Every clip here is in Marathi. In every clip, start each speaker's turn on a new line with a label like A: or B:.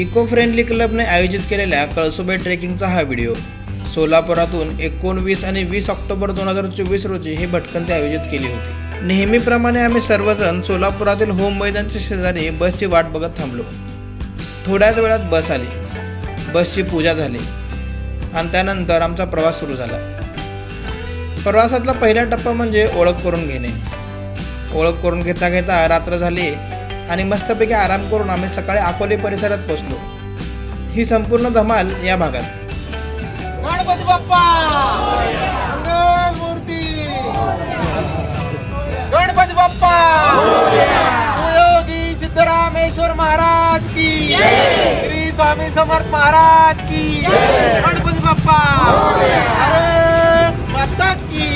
A: इको फ्रेंडली क्लबने आयोजित केलेल्या कळसुबाई ट्रेकिंगचा हा व्हिडिओ. सोलापुरातून एकोणवीस आणि वीस ऑक्टोबर दोन हजार चोवीस रोजी ही भटकंती आयोजित केली होती. नेहमीप्रमाणे आम्ही सर्वजण सोलापुरातील होम मैदानच्या शेजारी बसची वाट बघत थांबलो. थोड्याच वेळात बस आली. बसची पूजा झाली आणि त्यानंतर आमचा प्रवास सुरू झाला. प्रवासातला पहिला टप्पा म्हणजे ओळख करून घेणे. ओळख करून घेता घेता रात्र झाली. आणि मस्तपैकी आराम करून आम्ही सकाळी अकोले परिसरात पोचलो ही संपूर्ण धमाल या भागात.
B: गणपती बाप्पा! मंगल मूर्ती गणपती बाप्पा! सुयोगी सिद्धरामेश्वर महाराज की श्री स्वामी समर्थ महाराज की गणपती बाप्पा! माता की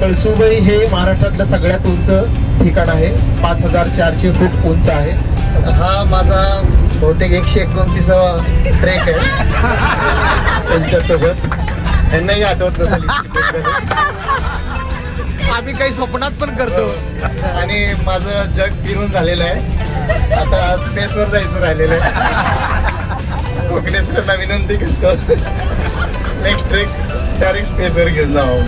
B: कळसुबाई हे महाराष्ट्रातलं सगळ्यात उंच ठिकाण आहे. पाच हजार चारशे फूट उंच आहे. हा माझा बहुतेक एकशे एकोणतीसावा ट्रेक आहे. त्यांच्यासोबत. यांनाही आठवत नसेल आम्ही काही स्वप्नात पण करतो. आणि माझं जग फिरून झालेलं आहे. आता स्पेसवर जायचं राहिलेलं आहे. कोकणेश्वरांना विनंती करतो. नेक्स्ट ट्रेक डायरेक्ट स्पेसवर घेऊन जावं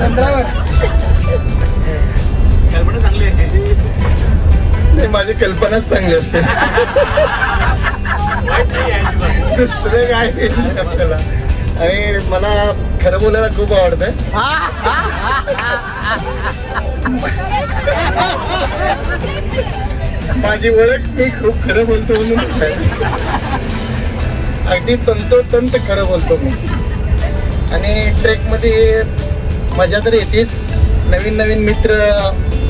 B: नाही माझी कल्पनाच चांगली असते. दुसरं काय आपल्याला. आणि मला खरं बोलायला खूप आवडतं माझी ओळख मी खूप खरं बोलतो म्हणून. अगदी तंतोतंत खरं बोलतो मी. आणि ट्रेकमध्ये मजा तर येतेच. नवीन नवीन मित्र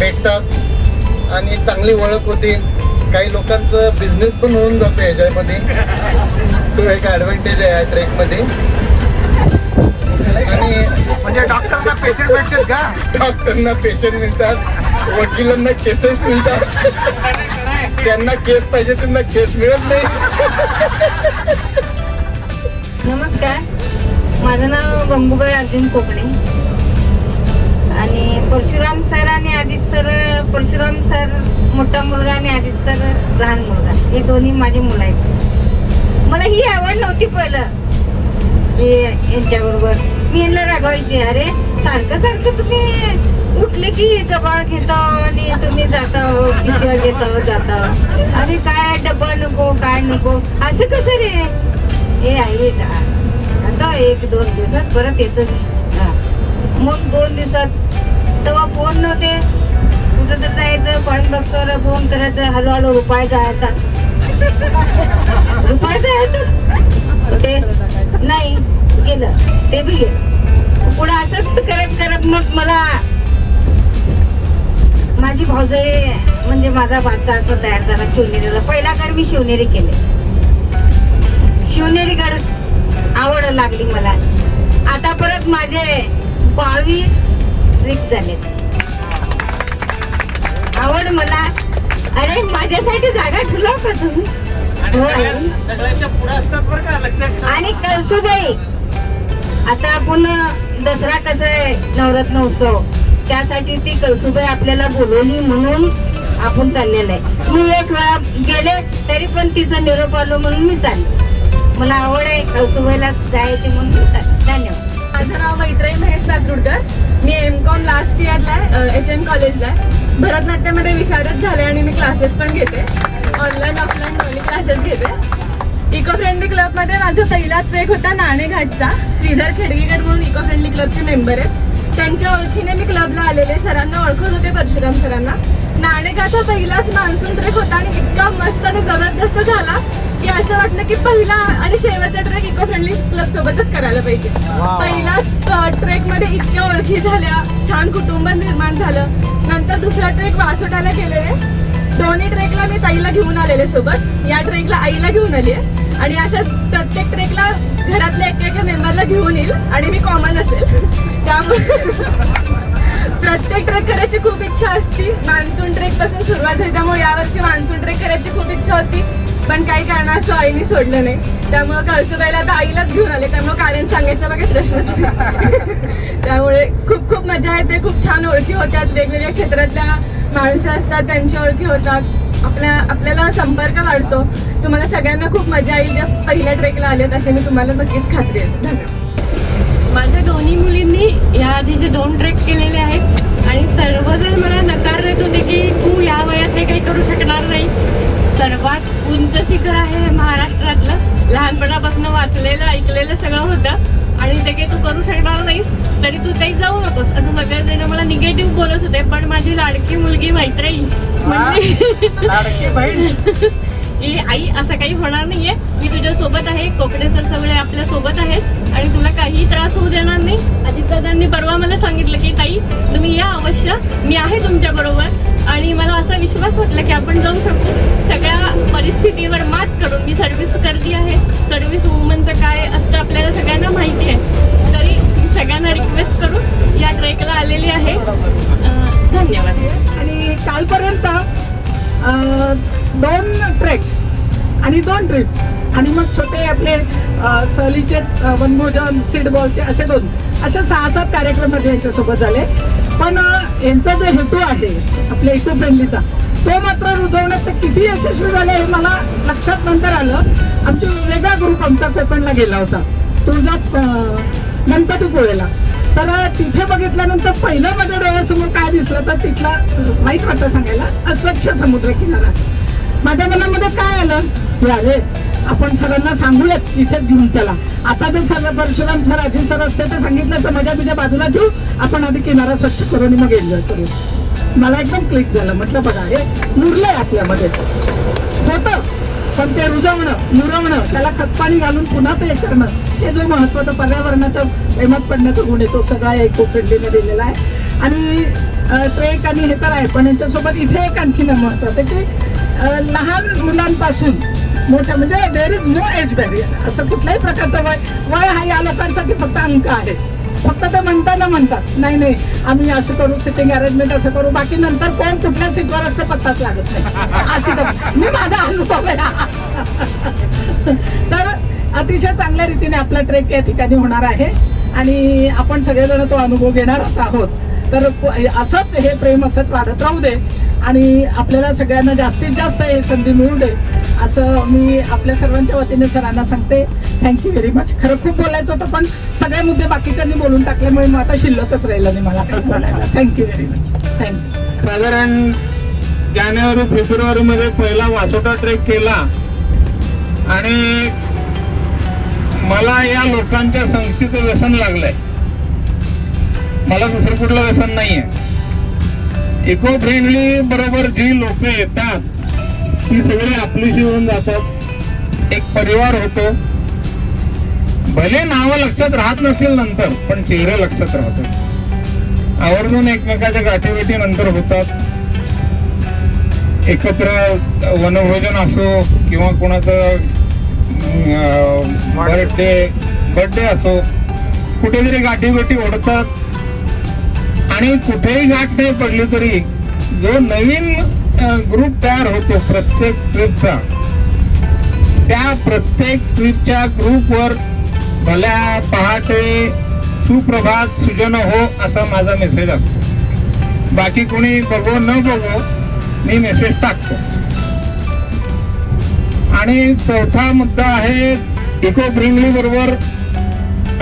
B: भेटतात आणि चांगली ओळख होते. काही लोकांचं बिझनेस पण होऊन जातो ह्याच्यामध्ये तो एक ॲडव्हान्टेज आहे या ट्रेकमध्ये आणि
C: म्हणजे डॉक्टरना पेशंट भेटतात का?
B: डॉक्टरना पेशंट मिळतात. वकिलांना केसेस मिळतात. ज्यांना केस पाहिजे त्यांना केस मिळत नाही.
D: नमस्कार. माझं नाव बंबुगाई अर्जुन कोकणे. आणि परशुराम सर आणि अजित सर परशुराम सर मोठा मुलगा आणि अजित सर लहान मुलगा. हे दोन्ही माझे मुलं आहेत. मला ही आवड नव्हती पहिलं. हे यांच्याबरोबर. मी यांना रागवायची अरे सारखं सारखं तुम्ही उठले की गबाळ घेता आणि तुम्ही जाता पिशव्या घेता जाता. अरे काय डबा नको काय नको? असं कसं रे? हे आहे का आता एक दोन दिवसात परत येतो मग दोन दिवसात तेव्हा फोन नव्हते. कुठं तर जायचं कॉइन बॉक्सवर फोन करायचं हॅलो हॅलो रुपये जायचा. रुपये जायचं. ते नाही गेलं. ते बी गेलं. पुढे असंच करत करत मग मला माझी भाऊजे म्हणजे माझा बाचा असं तयार झाला शिवनेरीला. पहिला घर मी शिवनेरी केले. शिवनेरी घर आवड लागली मला. आता परत माझे बावीस का तुम्ही आहे.
C: सगळ्यांच्या पुढे असतात बरं का लक्षात ठेवा.
D: आणि कळसुबाई आता आपण दसरा कसं आहे नवरत्न उत्सव. त्यासाठी ती कळसुबाई आपल्याला बोलवली म्हणून आपण चाललेलं आहे. मी एक वेळा गेले तरी पण तिचा निरोप आलो म्हणून मी चालले. मला आवड आहे कळसुबाईला जायची म्हणून मी चालले. धन्यवाद.
E: माझं नाव मैत्रिणी महेश लातरुडकर मी एम कॉम लास्ट इयरला आहे एच एन कॉलेजला आहे. भरतनाट्यमध्ये विशारद झाले आणि मी क्लासेस पण घेते. ऑनलाईन ऑफलाईन दोन्ही क्लासेस घेते. इको फ्रेंडली क्लबमध्ये माझा पहिला ट्रेक होता नाणेघाटचा. श्रीधर खेडगेकर म्हणून इको फ्रेंडली क्लबचे मेंबर आहेत. त्यांच्या ओळखीने मी क्लबला आलेले. सरांना ओळखत होते परशुराम सरांना. नाणेघाट हा पहिलाच मान्सून ट्रेक होता आणि इतका मस्त आणि जबरदस्त झाला की असं वाटलं की पहिला आणि शेवटचा ट्रेक इको फ्रेंडली क्लब सोबतच करायला पाहिजे. पहिलाच ट्रेकमध्ये इतक्या ओळखी झाल्या. छान कुटुंब निर्माण झालं. नंतर दुसरा ट्रेक वासोटाला गेलेले दोन्ही ट्रेकला मी ताईला घेऊन आलेले सोबत. या ट्रेकला आईला घेऊन आली आणि अशा प्रत्येक ट्रेकला घरातल्या एक एका मेंबरला घेऊन येईल आणि मी कॉमन असेल. त्यामुळे प्रत्येक ट्रेक करायची खूप इच्छा असती. मान्सून ट्रेकपासून सुरुवात झाली त्यामुळे यावर्षी मान्सून ट्रेक करायची खूप इच्छा होती. पण काही कारणास्तव आईने सोडलं नाही. त्यामुळे कळसुबाईला आता आईलाच घेऊन आले. त्यामुळे कारण सांगायचा बघा प्रश्नच त्यामुळे खूप खूप मजा येते. खूप छान ओळखी होत्यात. वेगवेगळ्या क्षेत्रातल्या माणसं असतात त्यांच्या ओळखी होतात. आपल्या आपल्याला संपर्क वाढतो. तुम्हाला सगळ्यांना खूप मजा येईल. ज्या पहिल्या ट्रेकला आले असे मी तुम्हाला नक्कीच खात्री आहे. धन्यवाद.
F: माझ्या दोन्ही मुलींनी या आधीचे दोन ट्रेक केलेले आहेत आणि सर्वजण मला नकार देत होते की तू या वयात हे काही करू शकणार नाही. सर्वात उंच शिखर आहे महाराष्ट्रातलं. लहानपणापासून वाचलेलं ऐकलेलं सगळं होतं. आणि ते काही तू करू शकणार नाहीस तरी तू ते जाऊ नकोस. असं सगळ्याजण मला निगेटिव्ह बोलत होते पण माझी लाडकी मुलगी मैत्रिणी. म्हणजे की आई असं काही होणार नाहीये. मी तुझ्या सोबत आहे कोकडे सर सगळे आपल्यासोबत आहेत. आणि तुला काही त्रास होऊ देणार नाही. अजितदादांनी परवा मला सांगितलं की ताई तुम्ही या अवश्य. मी आहे तुमच्या बरोबर. आणि मला असा विश्वास वाटला की आपण जाऊ शकतो सगळ्या परिस्थितीवर मात करून मी सर्व्हिस करती आहे. सर्व्हिस वुमनचं काय असतं आपल्याला सगळ्यांना माहिती आहे. तरी सगळ्यांना रिक्वेस्ट करून या ट्रेकला आलेली आहे. धन्यवाद.
G: आणि कालपर्यंत दोन ट्रेक आणि दोन ट्रिप आणि मग छोटे आपले सहलीचे वनभोजन सीडबॉलचे असे दोन. असे सहा सात कार्यक्रम माझे यांच्यासोबत झाले. पण यांचा जो हेतू आहे आपल्या इको फ्रेंडलीचा तो मात्र रुजवण्यात ते किती यशस्वी झाले हे मला लक्षात नंतर आलं. आमचे वेगळा ग्रुप आमचा कोकणला गेला होता. तुळजात गणपतीपुळेला तर तिथे बघितल्यानंतर पहिलं माझ्या डोळ्यासमोर काय दिसलं तर तिथला वाईट वाटतं सांगायला अस्वच्छ समुद्र किनारा. माझ्या मनामध्ये काय आलं? हे आले आपण सरांना सांगूयात इथेच घेऊन चला. आता जर sir Parshuram sir Ajit sir असते तर सांगितलं तर माझ्या तुझ्या बाजूला ठेवू आपण आधी किनारा स्वच्छ करू आणि मग एन्जॉय करू. मला एकदम क्लिक झालं. म्हटलं बघा हे मुरलंय आपल्यामध्ये. होतं पण ते रुजवणं मुरवणं त्याला खतपाणी घालून पुन्हा ते हे करणं हे जो महत्त्वाचा पर्यावरणाच्या प्रेमात पडण्याचा गुण आहे तो सगळा इको फ्रेंडलीने दिलेला आहे. आणि ट्रेक आणि हे तर आहे पण यांच्यासोबत इथे एक आणखी महत्वाचं की लहान मुलांपासून मोठ्या म्हणजे there is no age barrier असं कुठल्याही प्रकारचं वय वय हा या लोकांसाठी फक्त अंक आहे. फक्त ते म्हणताना म्हणतात नाही नाही आम्ही असं करू सिटिंग अरेंजमेंट असं करू बाकी नंतर कोण कुठल्या सीटवर असतं पत्ताच लागत नाही. अशी मी माझा अनुभव आहे. तर अतिशय चांगल्या रीतीने आपला ट्रेक या ठिकाणी होणार आहे. आणि आपण सगळेजण तो अनुभव घेणारच आहोत. तर असंच हे प्रेम असंच वाढत राहू दे. आणि आपल्याला सगळ्यांना जास्तीत जास्त हे संधी मिळू दे असं मी आपल्या सर्वांच्या वतीने सरांना सांगते. थँक्यू व्हेरी मच खरं खूप बोलायचं होतं पण सगळे मुद्दे बाकीच्यांनी बोलून टाकल्यामुळे मग आता शिल्लकच राहिलं नाही मला काही बोलायला. थँक्यू व्हेरी मच थँक्यू
H: साधारण जानेवारी फेब्रुवारी मध्ये पहिला वासोटा ट्रेक केला. आणि मला या लोकांच्या संस्थेचं व्यसन लागलंय. मला दुसरं कुठलं व्यसन नाहीये. इको फ्रेंडली बरोबर जी लोक येतात ती सगळी आपलीशी होऊन जातात. एक परिवार होतो. भले नावं लक्षात राहत नसतील नंतर पण चेहरे लक्षात राहतात. आवर्जून एकमेकाच्या गाठीभेटी नंतर होतात. एकत्र वनभोजन असो किंवा कोणाचं बर्थडे बर्थडे असो कुठेतरी गाठीभेटी ओढतात. आणि कुठेही गाठ नाही पडली तरी जो नवीन ग्रुप तयार होतो प्रत्येक ट्रिपचा त्या प्रत्येक ट्रिपच्या ग्रुपवर भल्या पहाटे सुप्रभात सुजन हो असा माझा मेसेज असतो. बाकी कोणी बघो न बघो मी मेसेज टाकतो. आणि चौथा मुद्दा आहे इको ब्रिंगली बरोबर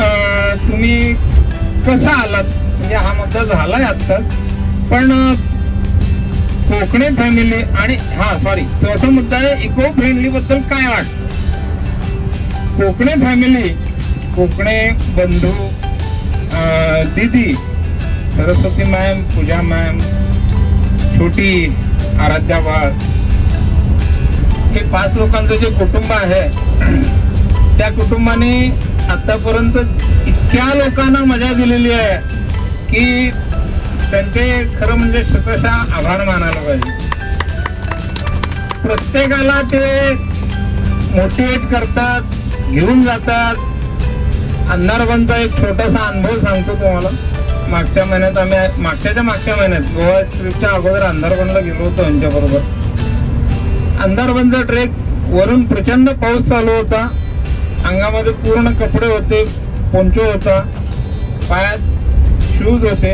H: अं, तुम्ही कसा आलात? म्हणजे हा मुद्दा झालाय आत्ताच. पण कोकणे फॅमिली आणि हा सॉरी चौथा मुद्दा आहे इको फ्रेंडली बद्दल काय वाटतं कोकणे फॅमिली कोकणे बंधू दीदी सरस्वती मॅम पूजा मॅम छोटी आराध्या बाळ हे पाच लोकांचं जे कुटुंब आहे त्या कुटुंबाने आतापर्यंत इतक्या लोकांना मजा दिलेली आहे. की त्यांचे खरं म्हणजे स्वतःशा आभार मानायला पाहिजे. प्रत्येकाला ते मोटिवेट करतात घेऊन जातात. अंधारबनचा एक छोटासा अनुभव सांगतो तुम्हाला. मागच्या महिन्यात आम्ही मागच्याच्या मागच्या महिन्यात गोवा ट्रिपच्या अगोदर अंधारबनला गेलो होतो यांच्याबरोबर अंधारबनचा ट्रेक वरून प्रचंड पाऊस चालू होता. अंगामध्ये पूर्ण कपडे होते पोंचो होता. पायात शूज होते.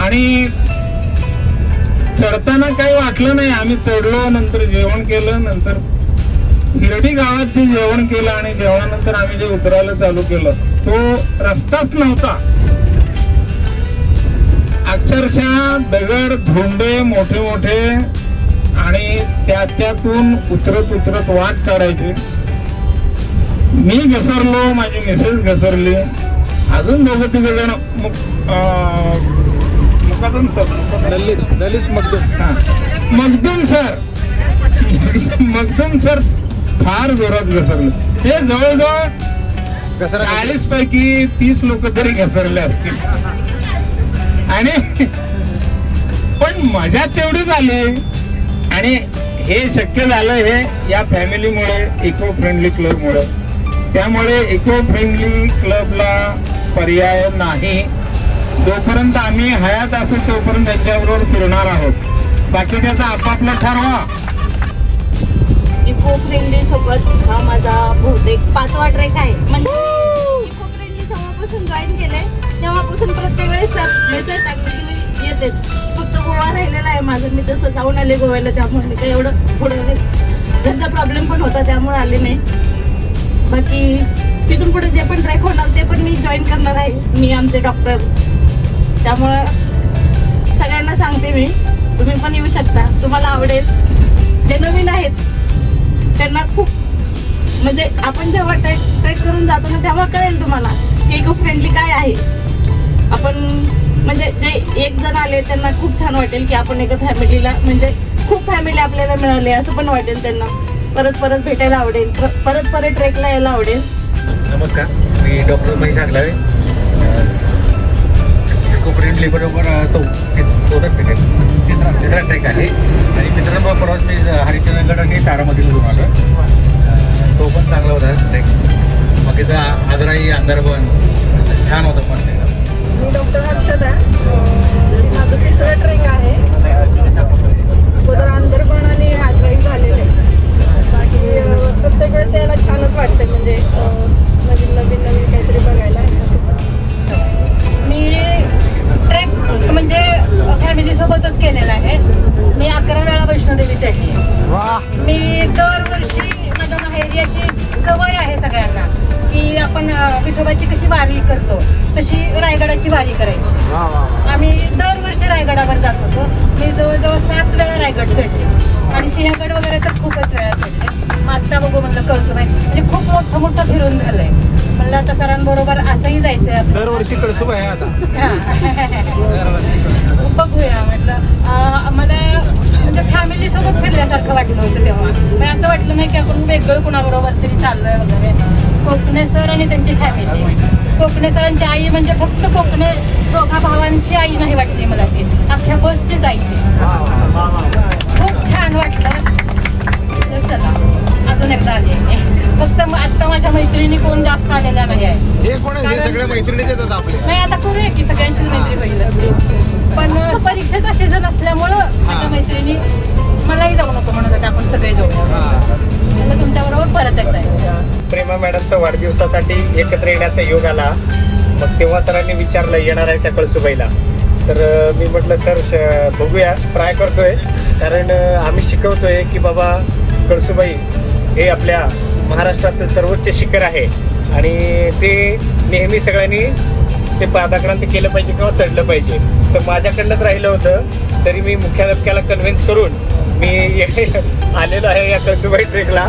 H: आणि चढताना काही वाटलं नाही. आम्ही चढलो नंतर जेवण केलं नंतर हिरडी गावात जे जेवण केलं आणि जेवणानंतर आम्ही जे उतरायला चालू केलं तो रस्ताच नव्हता. अक्षरशः दगड धोंडे मोठे मोठे आणि त्याच्यातून उतरत उतरत वाट काढायची. मी घसरलो माझी मिसेस घसरली. अजून दोघं तिघ जण मुक- मुकादम सर.
I: दलित दलित मगदूम.
H: हा. मगदूम सर. मगदूम सर फार जोरात घसरले. ते जवळजवळ
I: घसरा
H: चाळीस पैकी तीस लोक तरी घसरले असतील. आणि पण मजा तेवढीच आली आणि हे शक्य झालं हे या फॅमिलीमुळे इको फ्रेंडली क्लबमुळे त्यामुळे इको फ्रेंडली क्लबला पर्याय नाही. जोपर्यंत आम्ही हयात असू तोपर्यंत त्यांच्याबरोबर फिरणार आहोत. बाकीच्याचा आपापला ठरवा.
J: इको फ्रेंडली सोबत हा माझा बहुतेक पाचवा ट्रेक आहे. म्हणजे इको फ्रेंडली जेव्हापासून जॉईन केलंय तेव्हापासून प्रत्येक वेळेस मेसेज टाकले की मी येतेच. फक्त गोवा राहिलेला आहे माझं. मी तसं जाऊन आले गोव्याला त्यामुळे मी काही एवढं थोडं घरचा प्रॉब्लेम पण होता त्यामुळे आले नाही. बाकी तिथून पुढे जे पण ट्रॅक होणार ते पण मी जॉईन करणार आहे मी आमचे डॉक्टर त्यामुळं सगळ्यांना सांगते मी तुम्ही पण येऊ शकता. तुम्हाला आवडेल. जे नवीन आहेत त्यांना खूप म्हणजे आपण जेव्हा ट्रेक ट्रेक करून जातो ना तेव्हा कळेल तुम्हाला की इको फ्रेंडली काय आहे. आपण म्हणजे जे एक जण आले त्यांना खूप छान वाटेल की आपण एका फॅमिलीला म्हणजे खूप फॅमिली आपल्याला मिळाली असं पण वाटेल त्यांना. परत परत भेटायला आवडेल. परत परत ट्रेकला यायला आवडेल.
C: नमस्कार. मी doctor Mahesh Aglawe. Eco friendly बरोबर चौ चौदा ट्रेक तिसरा तिसरा ट्रेक आहे. आणि मित्रांनो परवाच मी हरिचंद्रगड आणि तारामधील घेऊन आलो. तो पण चांगला होता ट्रेक इथं आजराई अंधारबन छान होता पण ते
J: मी डॉक्टर हर्षदा. माझं तिसरं ट्रेक आहे.
K: दरवर्षी
I: कळसूब आहे आता.
K: बघूया म्हटलं. मला म्हणजे फॅमिली सोबत फिरल्यासारखं वाटलं होतं तेव्हा. पण असं वाटलं नाही की आपण वेगळं कुणाबरोबर तरी चाललोय वगैरे. कोकणे सर आणि त्यांची फॅमिली कोकणे सरांची आई म्हणजे फक्त कोकणे दोघा भावांची आई नाही वाटली मला ती. अख्ख्या बसचीच आई ती. खूप छान वाटलं. चला. अजून एकदा आले फक्त म- आता माझ्या मैत्रिणी कोण जास्त आलेल्या नाही आहे
I: हे कोण आहे? सगळे मैत्रिणीच येतात आपले.
K: नाही आता करूया की सगळ्यांशी मैत्री होईल असली पण परीक्षेचा सीझन असल्यामुळं माझ्या मैत्रिणी मलाही जाऊ नको म्हणत होत्या आपण सगळे जाऊ. म्हणलं तुमच्याबरोबर परत एकदा.
L: प्रेमा मॅडमच्या वाढदिवसासाठी एकत्र येण्याचा योग आला. मग तेव्हा सरांनी विचारलं येणार आहे त्या कळसुबाईला? तर मी म्हटलं सर श बघूया. ट्राय करतोय. कारण आम्ही शिकवतोय की बाबा कळसुबाई हे आपल्या महाराष्ट्रातील सर्वोच्च शिखर आहे. आणि ते नेहमी सगळ्यांनी ते पादाक्रांत केलं पाहिजे किंवा चढलं पाहिजे. तर माझ्याकडनंच राहिलं होतं तरी मी मुख्याध्यापकाला कन्व्हिन्स करून मी आलेलो आहे या कळसुबाई ट्रेकला.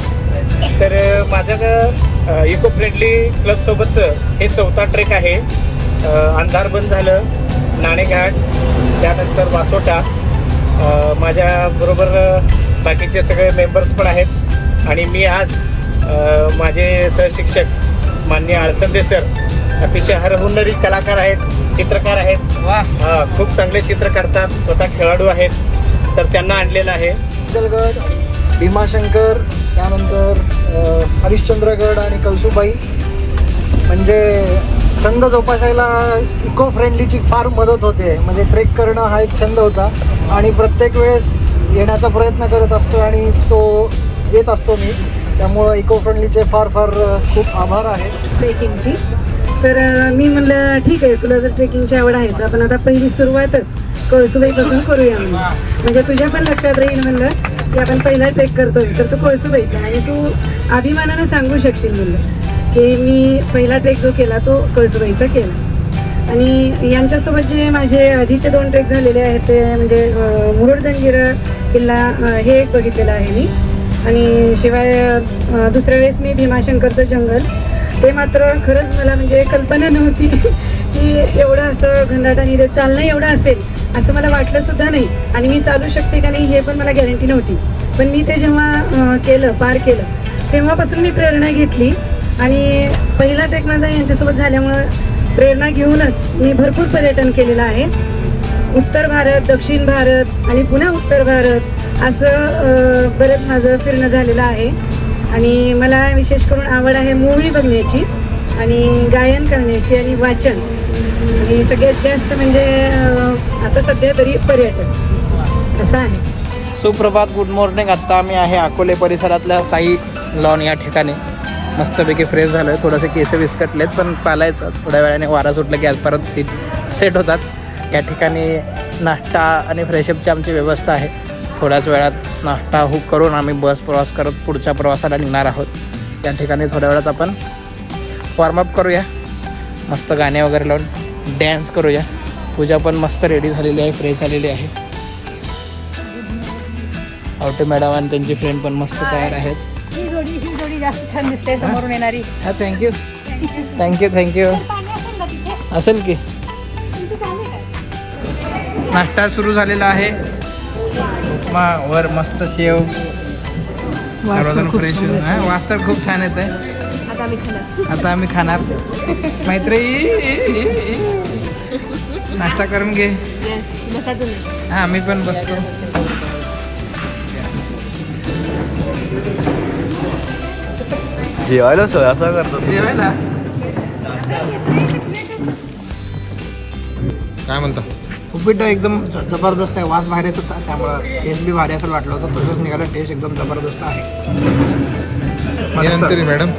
L: तर माझं इको फ्रेंडली क्लबसोबतचं हे चौथा ट्रेक आहे. अंधारबंद झालं नाणेघाट त्यानंतर वासोटा. माझ्याबरोबर बाकीचे सगळे मेंबर्स पण आहेत. आणि मी आज माझे सहशिक्षक मान्य आळसंदे सर अतिशय हरहुन्नरी कलाकार आहेत चित्रकार आहेत. हा, खूप चांगले चित्र काढतात स्वतः खेळाडू आहेत. तर त्यांना आणलेलं आहे.
M: जलगड भीमाशंकर त्यानंतर हरिश्चंद्रगड आणि कळसुबाई. म्हणजे छंद जोपासायला इको फ्रेंडलीची फार मदत होते. म्हणजे ट्रेक करणं हा एक छंद होता. आणि प्रत्येक वेळेस येण्याचा प्रयत्न करत असतो आणि तो देत असतो मी. त्यामुळं इको फ्रेंडलीचे फार फार खूप आभार आहे.
J: ट्रेकिंगची
N: तर मी म्हणलं ठीक आहे तुला जर ट्रेकिंगची आवड आहे तर आपण आता पहिली सुरुवातच कळसुबाईपासून करूया म्हणलं म्हणजे तुझ्या पण लक्षात राहील म्हणलं की आपण पहिला ट्रेक करतोय तर तू कळसुबाईचा आणि तू अभिमानानं सांगू शकशील म्हणलं की मी पहिला ट्रेक जो केला तो कळसुबाईचा केला. आणि यांच्यासोबत जे माझे आधीचे दोन ट्रेक झालेले आहेत ते म्हणजे मुरुड जंजीर किल्ला हे एक बघितलेलं आहे मी. आणि शिवाय दुसऱ्या वेळेस मी भीमाशंकरचं जंगल. ते मात्र खरंच मला म्हणजे कल्पना नव्हती की एवढं असं घनदाटाने ते चालणं एवढं असेल असं मला वाटलं सुद्धा नाही. आणि मी चालू शकते का नाही हे पण मला गॅरंटी नव्हती. पण मी ते जेव्हा केलं पार केलं तेव्हापासून मी प्रेरणा घेतली. आणि पहिला ट्रेक माझा यांच्यासोबत झाल्यामुळं प्रेरणा घेऊनच मी भरपूर पर्यटन केलेलं आहे. उत्तर भारत दक्षिण भारत आणि पुन्हा उत्तर भारत. असं बरंच माझं फिरणं झालेलं आहे. आणि मला विशेष करून आवड आहे मूवी बघण्याची आणि गायन करण्याची आणि वाचन. आणि सगळ्यात जास्त म्हणजे आता सध्या तरी पर्यटन. असं आहे.
O: सुप्रभात गुड मॉर्निंग आत्ता आम्ही आहे अकोले परिसरातल्या साई लॉन या ठिकाणी. मस्तपैकी फ्रेश झालं आहे थोडंसे केस विस्कटलेत पण चालायचं. थोड्या वेळाने वारा सुटलं की आज परत सीट सेट होतात. या ठिकाणी नाश्ता आणि फ्रेशअपची आमची व्यवस्था आहे. थोड्याच वेळात नाश्ता हुक करून आम्ही बस प्रवास करत पुढच्या प्रवासाला निघणार आहोत. या ठिकाणी थोड्या वेळात आपण वॉर्मअप करूया. मस्त गाणे वगैरे लावून डॅन्स करूया. पूजा पण मस्त रेडी झालेली आहे फ्रेश झालेली आहे. आवटे मॅडम आणि त्यांची फ्रेंड पण मस्त तयार आहेत.
K: ही ही
O: हा? थँक्यू थँक्यू थँक्यू असेल की? नाश्ता सुरू झालेला आहे. उपमा वर मस्त शेव. सर्वजण फ्रेश हा वास तर खूप छान येत आहे आता आम्ही खाणार. मैत्री! नाश्ता करून घे.
P: बसा तुम्ही.
O: हा आम्ही पण बसतो.
Q: जेवायला सोय असं करतो.
O: जेवायला?
Q: काय म्हणता?
O: उपीट एकदम जबरदस्त आहे. वास भारी येत होता त्यामुळं टेस्ट बी भारी असं वाटलं होतं. तसंच निघालं. टेस्ट एकदम जबरदस्त आहे.
Q: मॅडम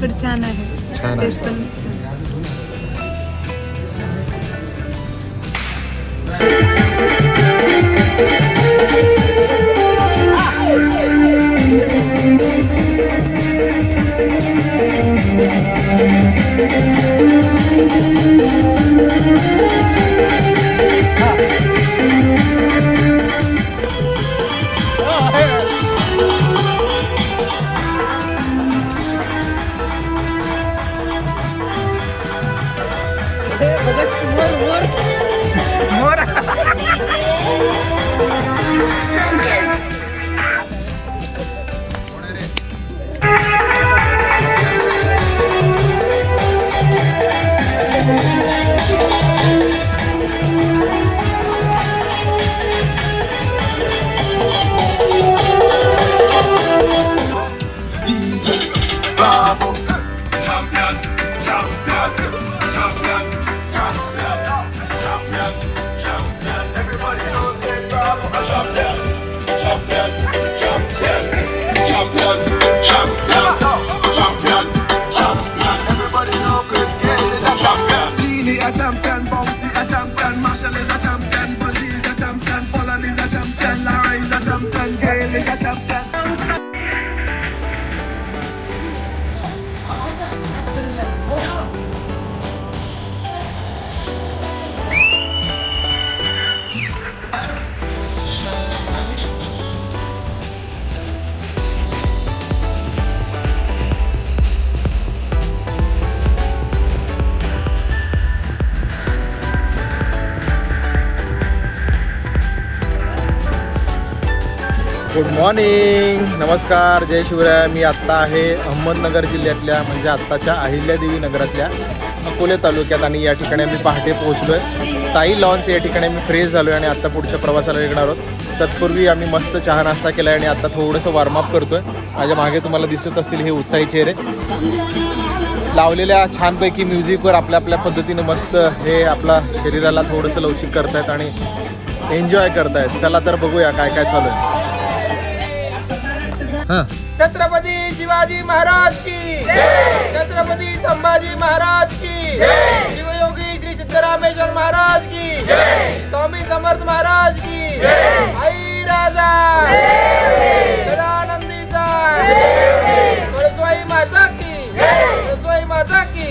N: पण छान आहे.
Q: छान
N: पण छान.
Q: गुड मॉर्निंग नमस्कार. जय शिवराय. मी आत्ता आहे अहमदनगर जिल्ह्यातल्या म्हणजे आत्ताच्या अहिल्यादेवी नगरातल्या अकोले तालुक्यात आणि या ठिकाणी मी पहाटे पोहोचलो आहे साई लॉन्स या ठिकाणी मी फ्रेश झालो आहे आणि आत्ता पुढच्या प्रवासाला निघणार आहोत. तत्पूर्वी आम्ही मस्त चहा नाश्ता केला आहे आणि आत्ता थोडंसं वॉर्मअप करतो आहे माझ्या मागे तुम्हाला दिसत असतील हे उत्साही चेहरे. लावलेल्या छानपैकी म्युझिकवर आपल्या आपल्या पद्धतीनं मस्त हे आपला शरीराला थोडंसं लवचिक करतायत आणि एन्जॉय करतायत. चला तर बघूया काय काय चालू आहे.
C: छत्रपती शिवाजी महाराज की. छत्रपती संभाजी महाराज की. शिवयोगी श्री सिद्धरामेश्वर महाराज की. स्वामी समर्थ महाराज की. आई राजा. सदानंदीचा कळसवाई माता की. कळसवाई माता की.